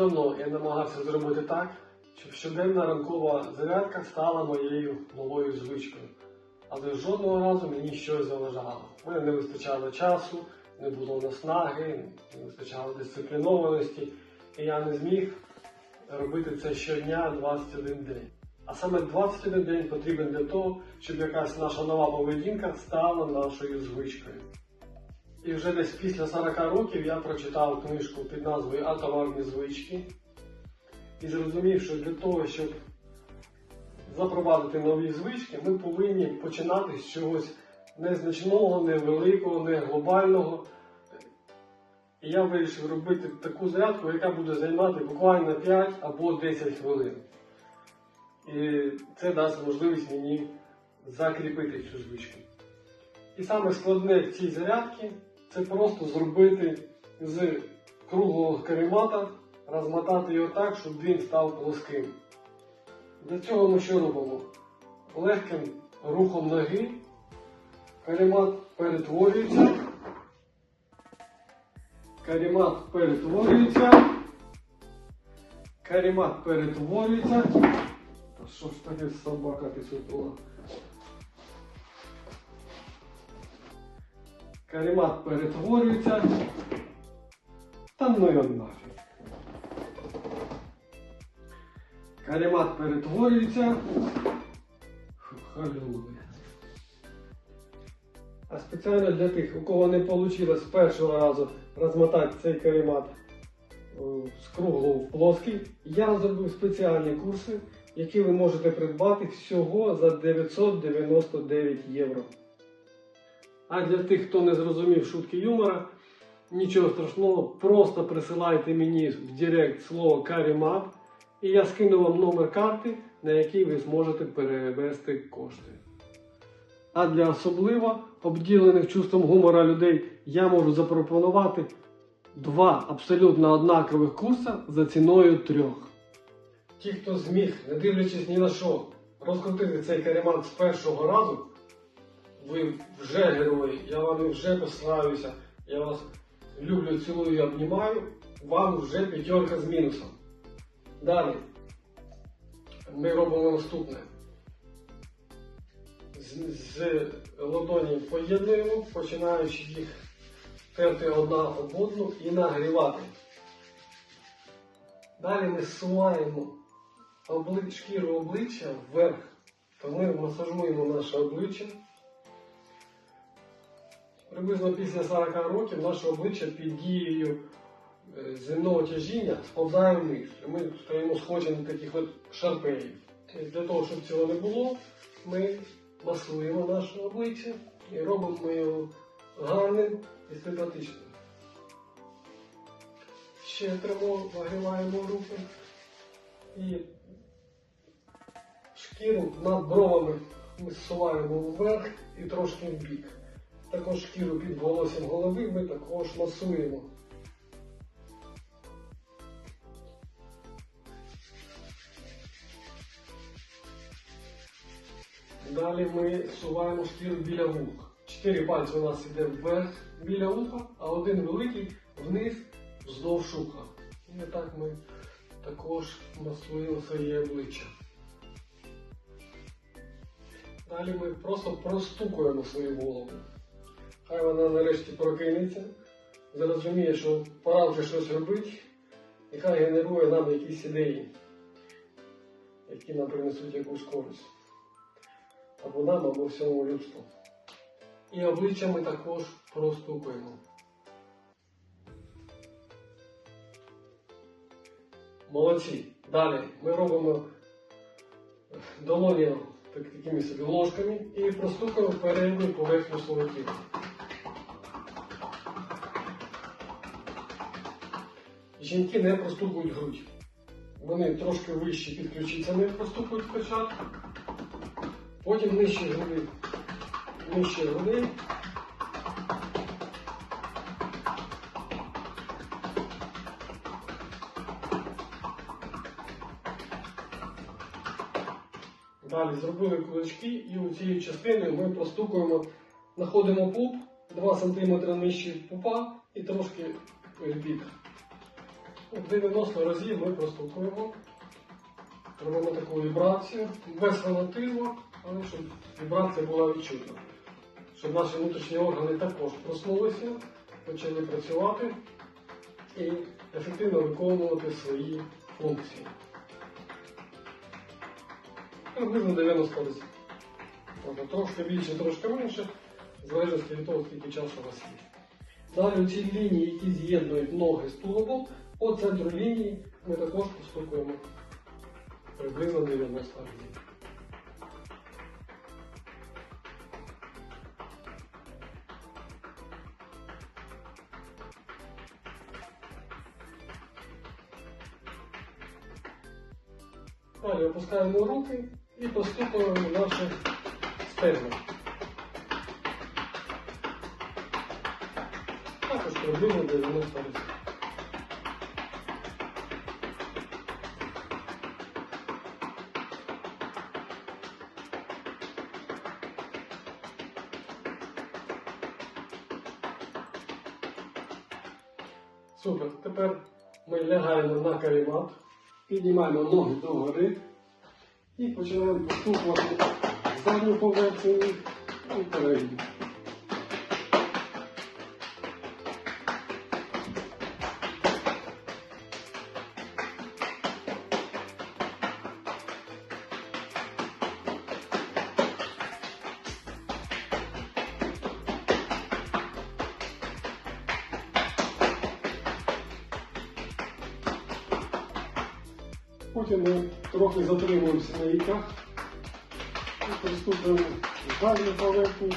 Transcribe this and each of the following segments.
давно я намагався зробити так, щоб щоденна ранкова зарядка стала моєю новою звичкою. Але жодного разу мені щось заважало. У мене не вистачало часу, не було наснаги, не вистачало дисциплінованості, і я не зміг робити це щодня 21 день. А саме 21 день потрібен для того, щоб якась наша нова поведінка стала нашою звичкою. І вже десь після 40 років я прочитав книжку під назвою Атомарні звички і зрозумів, що для того, щоб запровадити нові звички, ми повинні починати з чогось незначного, невеликого, не глобального. І я вирішив робити таку зарядку, яка буде займати буквально 5 або 10 хвилин. І це дасть можливість мені закріпити цю звичку. І саме складне в цій зарядці це просто зробити з круглого каремата, розмотати його так, щоб він став плоским. Для цього ми що робимо? Легким рухом ноги каремат перетворюється. Каремат перетворюється. Каремат перетворюється. Та що ж таке собака підсутула? Каремат перетворюється. Та ну його нафіг. Каремат перетворюється. Халілуя. А спеціально для тих, у кого не вийшло з першого разу розмотати цей каремат з круглого в плоский, я зробив спеціальні курси, які ви можете придбати всього за 999 євро. А для тих, хто не зрозумів шутки юмора, нічого страшного, просто присилайте мені в Директ слово карімат, і я скину вам номер карти, на який ви зможете перевести кошти. А для особливо обділених чувством гумора людей я можу запропонувати два абсолютно однакових курси за ціною трьох. Ті, хто зміг, не дивлячись ні на що, розкрутити цей каремат з першого разу, ви вже герої, я вами вже послаюся, я вас люблю, цілую і обнімаю, вам вже п'ятерка з мінусом. Далі ми робимо наступне. З, з ладоні поєднуємо, починаючи їх терти одна об одну і нагрівати. Далі ми зсуваємо обли... шкіру обличчя вверх, то ми масажуємо наше обличчя. Приблизно після 40 років наше обличчя під дією е, земного тяжіння сповзає вниз. Ми стоїмо схожі на таких от шарпеїв. Для того, щоб цього не було, ми масуємо наше обличчя і робимо його гарним і симпатичним. Ще тримо нагріваємо руки і шкіру над бровами ми зсуваємо вверх і трошки в бік. Також шкіру під волоссям голови ми також масуємо. Далі ми суваємо шкіру біля вух. Чотири пальці у нас йде вверх біля вуха, а один великий вниз вздовж уха. І так ми також масуємо своє обличчя. Далі ми просто простукуємо свою голову. Хай вона нарешті прокинеться, зрозуміє, що пора вже щось робити, і хай генерує нам якісь ідеї, які нам принесуть якусь користь. Або нам, або всьому людству. І обличчя ми також простукуємо. Молодці. Далі ми робимо долоні такими собі ложками і простукаємо передню поверхню свого. Жінки не простукують грудь. Вони трошки вище під ключицями простукують спочатку, потім нижче груди, нижче грудей. Далі зробили кулачки і у цією частиною ми простукуємо, знаходимо пуп 2 см нижче пупа і трошки бік. Ну, 90 разів ми простукуємо. Робимо таку вібрацію без фанатизму, але щоб вібрація була відчутна. Щоб наші внутрішні органи також проснулися, почали працювати і ефективно виконувати свої функції. Приблизно 90 разів. Тобто трошки більше, трошки менше, в залежності від того, скільки часу у вас є. Далі ці лінії, які з'єднують ноги з тулубом, по центру лінії ми також постукуємо приблизно 90 разів. Далі опускаємо руки і постукуємо наше стегно. Також приблизно 90 разів. Супер. Тепер ми лягаємо на каремат, піднімаємо ноги догори і починаємо поступувати задню поверхню і передню. Потім ми трохи затримуємося на віках і приступимо задню поверхню,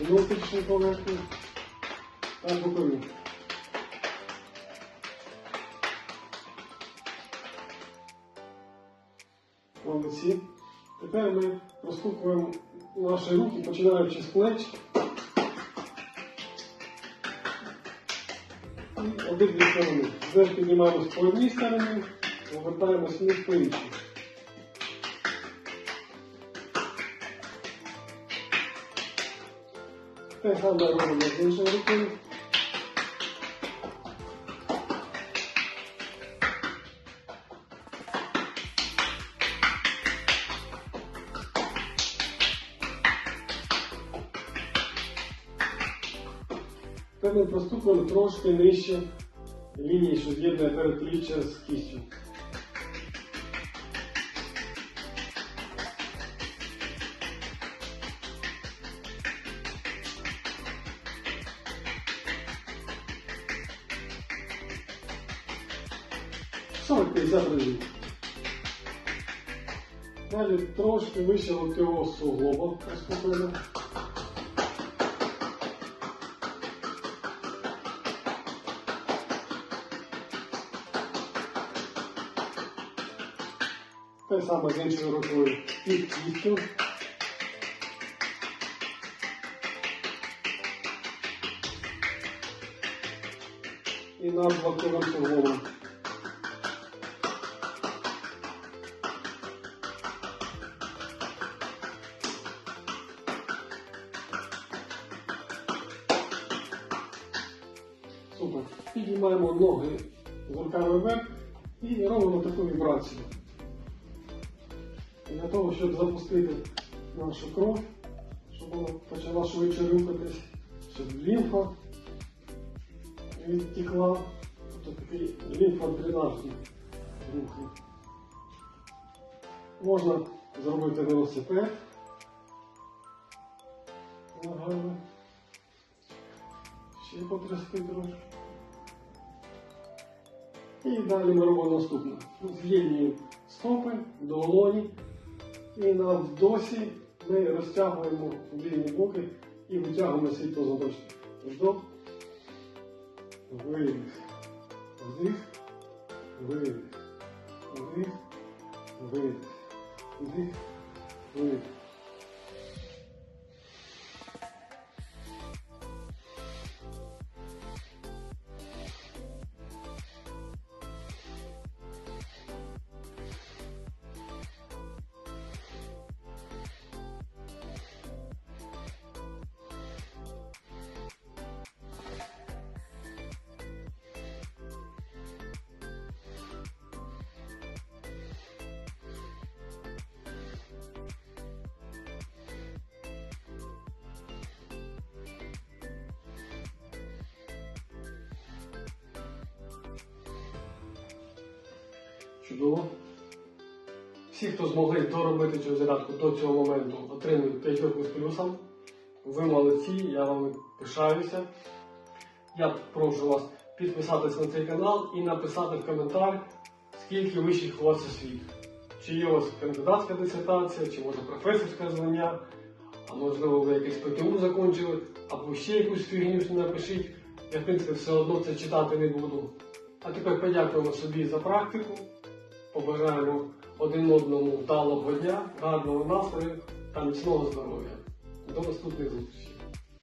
внутрішню поверхню та бокові. Молодці. Тепер ми простукуємо наші руки, починаючи з плеч. І обидві сторони. Зверху піднімаємось по одній стороні, повертаємось вниз по іншій. Те саме робимо з іншою рукою. Тепер ми простукуємо трошки нижче лінії, що з'єднує передпліччя з кістю. Сорок 50 разів. Далі трошки вище локтевого суглоба простукуємо. Те саме з іншою рукою під кістю. І над локтевим суглобом. Піднімаємо ноги руками вверх і робимо таку вібрацію. Для того, щоб запустити нашу кров, щоб вона почала швидше рухатись, щоб лімфа відтекла. Тобто такий лімфодренажний рухи. Можна зробити велосипед. Ногами. Ще потрясти трошки. І далі ми робимо наступне. З'єднуємо стопи, долоні. І на вдосі ми розтягуємо в різні боки і витягуємо свій позвоночник. Вдох, видих, вдих, видих, вдих, видих, вдих, видих. Чудово. Всі, хто змогли доробити цю зарядку до цього моменту, отримують п'ятерку з плюсом. Ви молодці, я вам пишаюся. Я прошу вас підписатись на цей канал і написати в коментар, скільки вищих у вас освіт. Чи є у вас кандидатська дисертація, чи може професорське звання, а можливо ви якесь ПТУ закінчили, або ще якусь фігню напишіть. Я, в принципі, все одно це читати не буду. А тепер подякуємо собі за практику. Побажаємо один одному вдалого дня, гарного настрою та міцного здоров'я. До наступних зустрічей.